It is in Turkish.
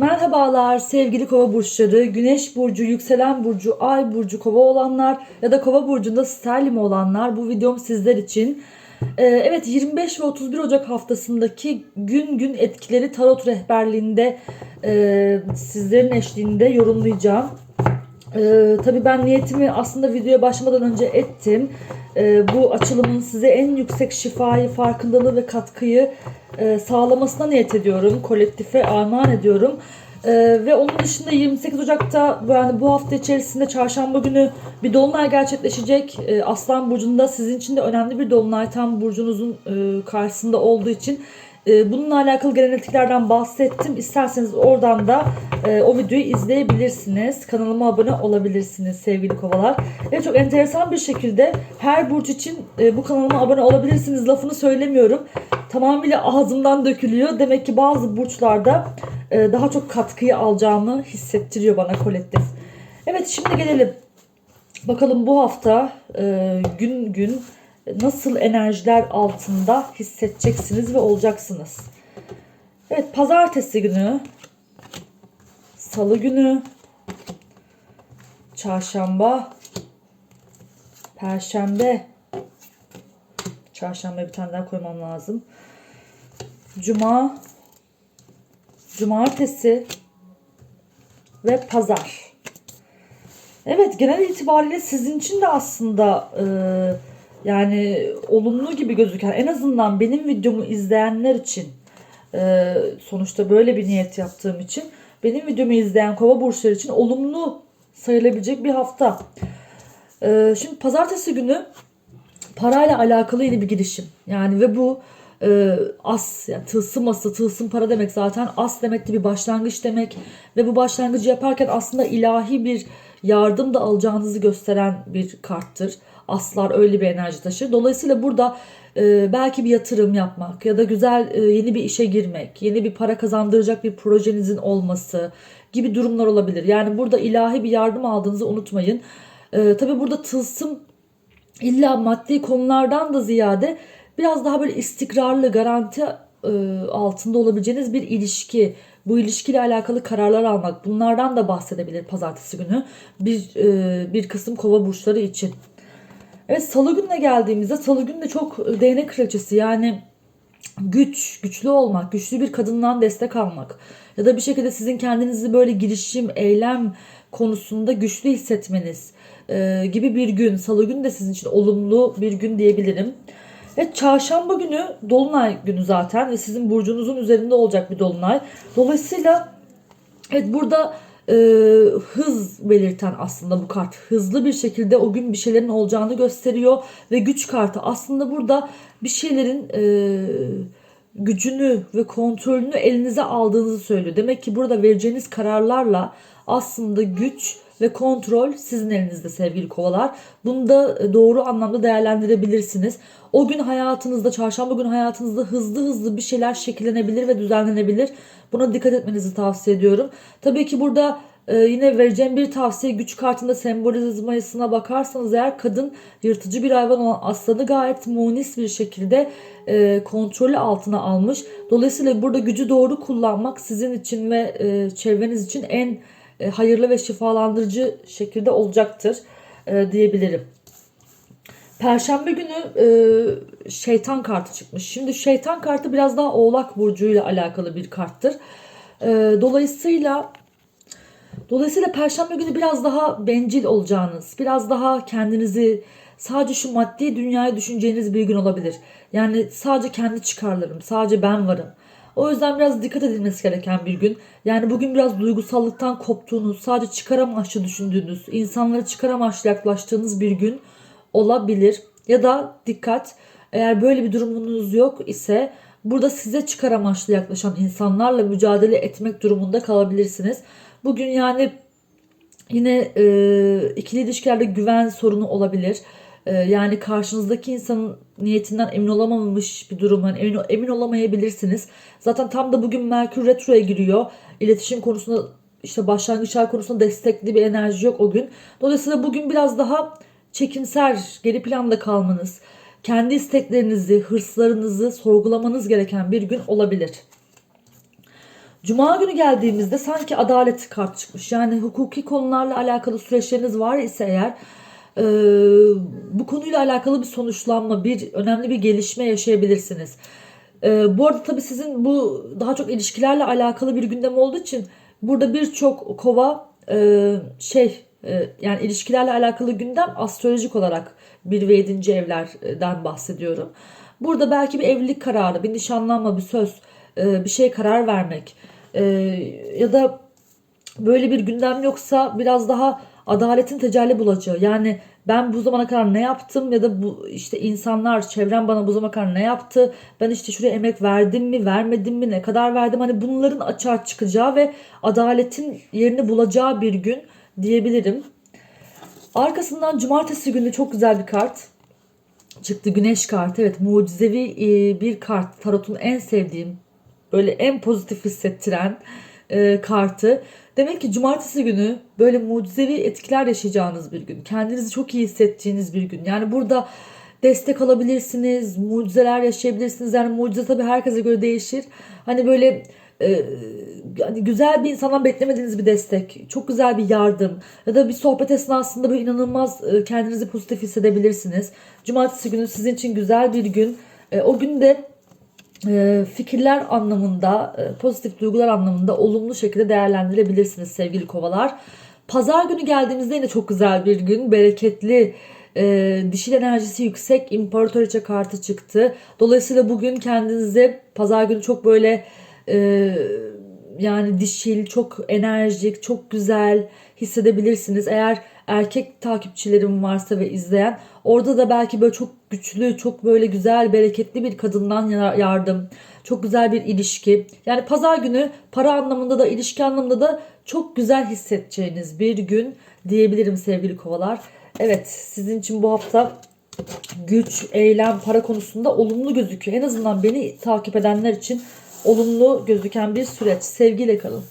Merhabalar sevgili kova burçları, güneş burcu, yükselen burcu, ay burcu kova olanlar ya da kova burcunda sterlim olanlar bu videom sizler için. Ee, evet 25 ve 31 Ocak haftasındaki gün gün etkileri tarot rehberliğinde e, sizlerin eşliğinde yorumlayacağım. Ee, tabii ben niyetimi aslında videoya başlamadan önce ettim. Ee, bu açılımın size en yüksek şifayı, farkındalığı ve katkıyı e, sağlamasına niyet ediyorum. Kolektife armağan ediyorum. Ee, ve onun dışında 28 Ocak'ta yani bu hafta içerisinde çarşamba günü bir dolunay gerçekleşecek. Ee, Aslan Burcu'nda sizin için de önemli bir dolunay tam burcunuzun e, karşısında olduğu için bununla alakalı genetiklerden bahsettim. İsterseniz oradan da e, o videoyu izleyebilirsiniz. Kanalıma abone olabilirsiniz sevgili kovalar. Ve çok enteresan bir şekilde her burç için e, bu kanalıma abone olabilirsiniz lafını söylemiyorum. Tamamıyla ağzımdan dökülüyor. Demek ki bazı burçlarda e, daha çok katkıyı alacağımı hissettiriyor bana kolektif. Evet şimdi gelelim. Bakalım bu hafta gün gün nasıl enerjiler altında hissedeceksiniz ve olacaksınız. Evet pazartesi günü, salı günü, çarşamba, perşembe, çarşamba bir tane daha koymam lazım. Cuma, cumartesi ve pazar. Evet genel itibariyle sizin için de aslında e, yani olumlu gibi gözüken en azından benim videomu izleyenler için e, sonuçta böyle bir niyet yaptığım için benim videomu izleyen kova burçları için olumlu sayılabilecek bir hafta. E, şimdi pazartesi günü parayla alakalı yeni bir girişim. Yani ve bu e, as yani tılsım ası tılsım para demek zaten as demekti bir başlangıç demek ve bu başlangıcı yaparken aslında ilahi bir yardım da alacağınızı gösteren bir karttır. Aslar öyle bir enerji taşır. Dolayısıyla burada e, belki bir yatırım yapmak ya da güzel e, yeni bir işe girmek, yeni bir para kazandıracak bir projenizin olması gibi durumlar olabilir. Yani burada ilahi bir yardım aldığınızı unutmayın. E, tabii burada tılsım illa maddi konulardan da ziyade biraz daha böyle istikrarlı, garanti e, altında olabileceğiniz bir ilişki, bu ilişkiyle alakalı kararlar almak bunlardan da bahsedebilir pazartesi günü bir e, bir kısım kova burçları için. Evet salı gününe geldiğimizde salı günü de çok değnek kraliçesi yani güç, güçlü olmak, güçlü bir kadından destek almak ya da bir şekilde sizin kendinizi böyle girişim, eylem konusunda güçlü hissetmeniz e, gibi bir gün. Salı günü de sizin için olumlu bir gün diyebilirim. Evet çarşamba günü dolunay günü zaten ve sizin burcunuzun üzerinde olacak bir dolunay. Dolayısıyla evet burada e, hız belirten aslında bu kart. Hızlı bir şekilde o gün bir şeylerin olacağını gösteriyor ve güç kartı aslında burada bir şeylerin e, gücünü ve kontrolünü elinize aldığınızı söylüyor. Demek ki burada vereceğiniz kararlarla aslında güç ve kontrol sizin elinizde sevgili kovalar. Bunu da doğru anlamda değerlendirebilirsiniz. O gün hayatınızda, çarşamba gün hayatınızda hızlı hızlı bir şeyler şekillenebilir ve düzenlenebilir. Buna dikkat etmenizi tavsiye ediyorum. Tabii ki burada e, yine vereceğim bir tavsiye güç kartında sembolizmasına bakarsanız eğer kadın yırtıcı bir hayvan olan aslanı gayet munis bir şekilde e, kontrolü altına almış. Dolayısıyla burada gücü doğru kullanmak sizin için ve e, çevreniz için en e, hayırlı ve şifalandırıcı şekilde olacaktır e, diyebilirim. Perşembe günü e, şeytan kartı çıkmış. Şimdi şeytan kartı biraz daha oğlak burcuyla alakalı bir karttır. E, dolayısıyla dolayısıyla perşembe günü biraz daha bencil olacağınız, biraz daha kendinizi sadece şu maddi dünyayı düşüneceğiniz bir gün olabilir. Yani sadece kendi çıkarlarım, sadece ben varım. O yüzden biraz dikkat edilmesi gereken bir gün. Yani bugün biraz duygusallıktan koptuğunuz, sadece çıkar amaçlı düşündüğünüz, insanlara çıkar amaçlı yaklaştığınız bir gün olabilir. Ya da dikkat eğer böyle bir durumunuz yok ise burada size çıkar amaçlı yaklaşan insanlarla mücadele etmek durumunda kalabilirsiniz. Bugün yani yine e, ikili ilişkilerde güven sorunu olabilir. E, yani karşınızdaki insanın niyetinden emin olamamış bir durum. Yani emin, emin olamayabilirsiniz. Zaten tam da bugün Merkür Retro'ya giriyor. İletişim konusunda işte başlangıçlar konusunda destekli bir enerji yok o gün. Dolayısıyla bugün biraz daha çekimser, geri planda kalmanız, kendi isteklerinizi, hırslarınızı sorgulamanız gereken bir gün olabilir. Cuma günü geldiğimizde sanki adalet kart çıkmış. Yani hukuki konularla alakalı süreçleriniz var ise eğer e, bu konuyla alakalı bir sonuçlanma, bir önemli bir gelişme yaşayabilirsiniz. E, bu arada tabii sizin bu daha çok ilişkilerle alakalı bir gündem olduğu için burada birçok kova e, şey e, yani ilişkilerle alakalı gündem astrolojik olarak bir ve yedinci evlerden bahsediyorum. Burada belki bir evlilik kararı, bir nişanlanma, bir söz, e, bir şey karar vermek e, ya da böyle bir gündem yoksa biraz daha adaletin tecelli bulacağı. Yani ben bu zamana kadar ne yaptım ya da bu işte insanlar çevrem bana bu zamana kadar ne yaptı? Ben işte şuraya emek verdim mi, vermedim mi, ne kadar verdim? Hani bunların açığa çıkacağı ve adaletin yerini bulacağı bir gün diyebilirim. Arkasından cumartesi günü çok güzel bir kart çıktı. Güneş kartı. Evet mucizevi e, bir kart. Tarot'un en sevdiğim böyle en pozitif hissettiren e, kartı. Demek ki cumartesi günü böyle mucizevi etkiler yaşayacağınız bir gün. Kendinizi çok iyi hissedeceğiniz bir gün. Yani burada destek alabilirsiniz, mucizeler yaşayabilirsiniz. Yani mucize tabii herkese göre değişir. Hani böyle e, hani güzel bir insandan beklemediğiniz bir destek, çok güzel bir yardım ya da bir sohbet esnasında böyle inanılmaz e, kendinizi pozitif hissedebilirsiniz. Cumartesi günü sizin için güzel bir gün. E, o günde e, fikirler anlamında, e, pozitif duygular anlamında olumlu şekilde değerlendirebilirsiniz sevgili kovalar. Pazar günü geldiğimizde yine çok güzel bir gün, bereketli, e, dişil enerjisi yüksek imparatoriçe kartı çıktı. Dolayısıyla bugün kendinizi pazar günü çok böyle e, yani dişil, çok enerjik, çok güzel hissedebilirsiniz. Eğer erkek takipçilerim varsa ve izleyen orada da belki böyle çok güçlü, çok böyle güzel, bereketli bir kadından ya- yardım, çok güzel bir ilişki. Yani pazar günü para anlamında da ilişki anlamında da çok güzel hissedeceğiniz bir gün diyebilirim sevgili kovalar. Evet sizin için bu hafta güç, eylem, para konusunda olumlu gözüküyor. En azından beni takip edenler için olumlu gözüken bir süreç. Sevgiyle kalın.